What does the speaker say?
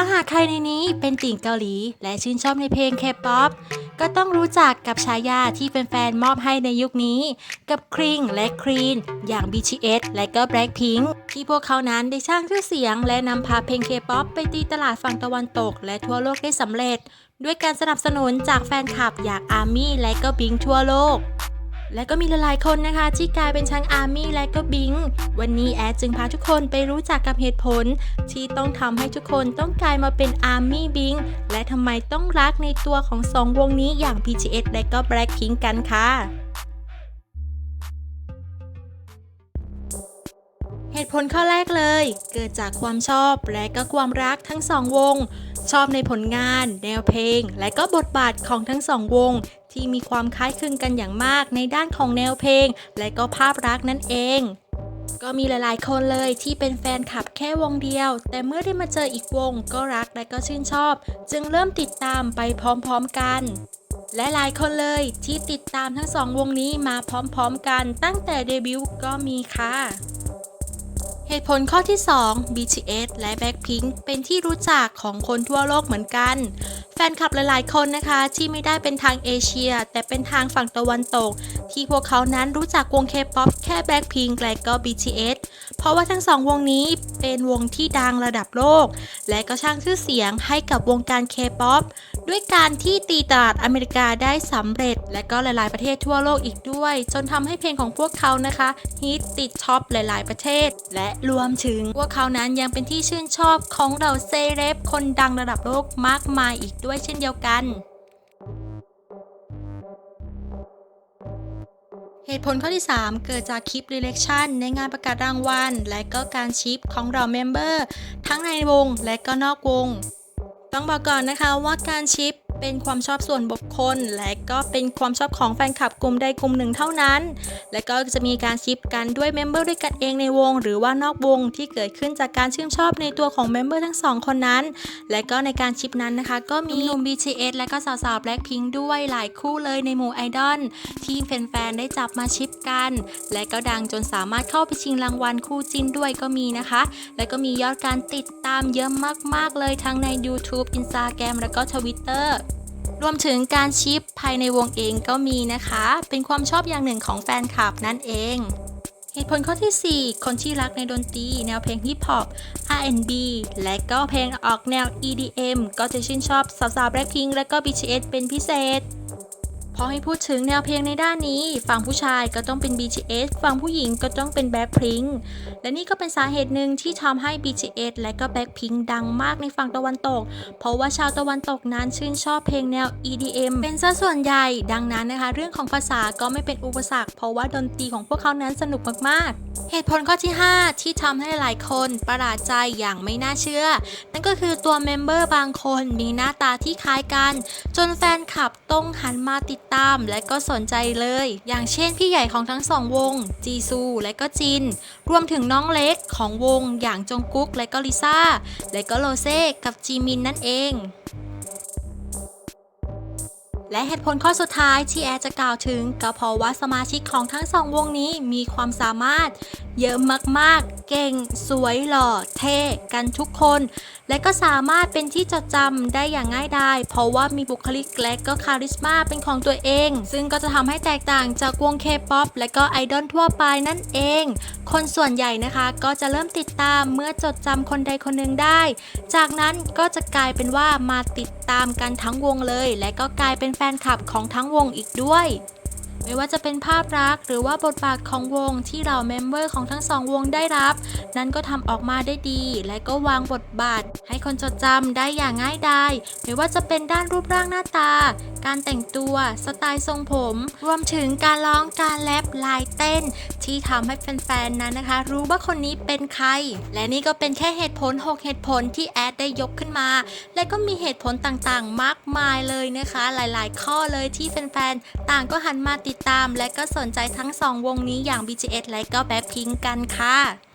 าหากใครในนี้เป็นติ่งเกาหลี และชื่นชอบในเพลงเคป๊อปก็ต้องรู้จักกับฉายาที่แฟนๆมอบให้ในยุคนี้ กับคริงและครีน อย่าง BTS และก็ Blackpink ที่พวกเขานั้นได้สร้างชื่อเสียง และนำพาเพลงเคป๊อปไปตีตลาดฝั่งตะวันตก และทั่วโลกได้สำเร็จ ด้วยการสนับสนุนจากแฟนคลับอย่างอาร์มี่และก็บิงทั่วโลก และก็มีหลายๆคนนะคะ ที่กลายเป็นทั้งอาร์มี่และก็บิง วันนี้แอดจึงพาทุกคนไปรู้จักกับเหตุผล ที่ต้องทำให้ทุกคนต้องกลายมาเป็นอาร์มี่บิง และทำไมต้องรักในตัวของสองวงนี้อย่าง BTS และก็ Blackpink กันค่ะเหตุผลข้อแรกเลย เกิดจากความชอบและก็ความรักทั้งสองวง ชอบในผลงาน แนวเพลง และก็บทบาทของทั้งสองวง ที่มีความคล้ายคลึงกันอย่างมากในด้านของแนวเพลง และก็ภาพลักษณ์นั่นเอง ก็มีหลายๆ คนเลยที่เป็นแฟนคลับแค่วงเดียว แต่เมื่อได้มาเจออีกวงก็รักและก็ชื่นชอบ จึงเริ่มติดตามไปพร้อมๆกันและหลายคนเลยที่ติดตามทั้งสองวงนี้มาพร้อมๆกันตั้งแต่เดบิวต์ก็มีค่ะ เหตุผลข้อที่ 2 BTS และ Blackpink เป็นที่รู้จักของคนทั่วโลกเหมือนกัน ฟนคลับหลายๆ คนนะคะ ที่ไม่ได้เป็นทางเอเชีย แต่เป็นทางฝั่งตะวันตก ที่พวกเขานั้นรู้จักวง K-POP แค่ Blackpink และก็ BTS เพราะว่าทั้งสองวงนี้เป็นวงที่ดังระดับโลก และก็สร้างชื่อเสียงให้กับวงการ K-POP ด้วยการที่ตีตลาดอเมริกาได้สำเร็จ และก็หลาย ๆ ประเทศทั่วโลกอีกด้วย จนทำให้เพลงของพวกเขานะคะฮิตติดท็อปหลาย ๆ ประเทศ และรวมถึงพวกเขานั้นยังเป็นที่ชื่นชอบของเราเซเลบคนดังระดับโลกมากมายอีกด้วยเช่นเดียวกัน เหตุผลข้อที่ 3 เกิดจากคลิป r e l e c t i o n ในงานประกาศรางวัล และก็การชิปของเราเมมเบอร์ทั้งในวงและก็นอกวง ต้องบอกก่อนนะคะว่าการชิป เป็นความชอบส่วนบุคคล และก็เป็นความชอบของแฟนคลับกลุ่มใดกลุ่มหนึ่งเท่านั้น และก็จะมีการชิปกันด้วยเมมเบอร์ด้วยกันเองในวง หรือว่านอกวงที่เกิดขึ้นจากการชื่นชอบในตัวของเมมเบอร์ทั้งสองคนนั้น และก็ในการชิปนั้นนะคะ ก็มีหนุ่ม BTS และก็สาวๆ Blackpink ด้วยหลายคู่เลยในหมู่ไอดอลที่แฟนๆได้จับมาชิปกัน และก็ดังจนสามารถเข้าไปชิงรางวัลคู่จิ้นด้วยก็มีนะคะ และก็มียอดการติดตามเยอะมากๆเลยทั้งใน YouTube Instagram แล้วก็ Twitter รวมถึงการชิปภายในวงเองก็มีนะคะ เป็นความชอบอย่างหนึ่งของแฟนคลับนั่นเอง เหตุผลข้อที่ 4 คนที่รักในดนตรี แนวเพลงฮิปฮอป R&B และก็เพลงออกแนว EDM ก็จะชื่นชอบสาวๆ Blackpink และก็ BTS เป็นพิเศษ พอให้พูดถึงแนวเพลงในด้านนี้ ฝั่งผู้ชายก็ต้องเป็น BTS ฝั่งผู้หญิงก็ต้องเป็น Blackpink และนี่ก็เป็นสาเหตุหนึ่งที่ทำให้ BTS และก็ Blackpink ดังมากในฝั่งตะวันตก เพราะว่าชาวตะวันตกนั้นชื่นชอบเพลงแนว EDM เป็นซะส่วนใหญ่ ดังนั้นนะคะ เรื่องของภาษาก็ไม่เป็นอุปสรรค เพราะว่าดนตรีของพวกเขานั้นสนุกมากๆ เหตุผลข้อที่ 5 ที่ทำให้หลายคนประหลาดใจอย่างไม่น่าเชื่อ นั่นก็คือตัวเมมเบอร์บางคนมีหน้าตาที่คล้ายกัน จนแฟนคลับต้องหันมาติดตามและก็สนใจเลย อย่างเช่นพี่ใหญ่ของทั้งสองวง จีซูและก็จิน รวมถึงน้องเล็กของวงอย่างจงกุ๊กและก็ลิซ่าและก็โรเซ่กับจีมินนั่นเอง และเหตุผลข้อสุดท้ายที่แอร์จะกล่าวถึงก็เพราะว่าสมาชิกของทั้งสองวงนี้มีความสามารถ เยอะมากๆ เก่ง สวยหล่อ เท่กันทุกคน และก็สามารถเป็นที่จดจำได้อย่างง่ายดายเพราะว่ามีบุคลิกและก็คาริสมาเป็นของตัวเอง ซึ่งก็จะทำให้แตกต่างจากวงเคป๊อปและก็ไอดอลทั่วไปนั่นเอง คนส่วนใหญ่นะคะก็จะเริ่มติดตามเมื่อจดจำคนใดคนหนึ่งได้ จากนั้นก็จะกลายเป็นว่ามาติดตามกันทั้งวงเลย และก็กลายเป็นแฟนคลับของทั้งวงอีกด้วยไม่ว่าจะเป็นภาพลักษณ์หรือว่าบทบาทของวงที่เหล่าเมมเบอร์ของทั้งสองวงได้รับ นั้นก็ทำออกมาได้ดี และก็วางบทบาท ให้คนจดจำได้อย่างง่ายดายไม่ว่าจะเป็นด้านรูปร่างหน้าตา การแต่งตัว สไตล์ทรงผม รวมถึงการร้องการแรปลายเต้น ที่ทำให้แฟนๆนั้นนะคะ รู้ว่าคนนี้เป็นใคร และนี่ก็เป็นแค่เหตุผล 6 เหตุผลที่แอดได้ยกขึ้นมา และก็มีเหตุผลต่างๆ มากมายเลยนะคะ หลายๆ ข้อเลยที่แฟนๆ ต่างก็หันมาติดตาม และก็สนใจทั้งสองวงนี้อย่าง BTS และก็ Blackpink กันค่ะ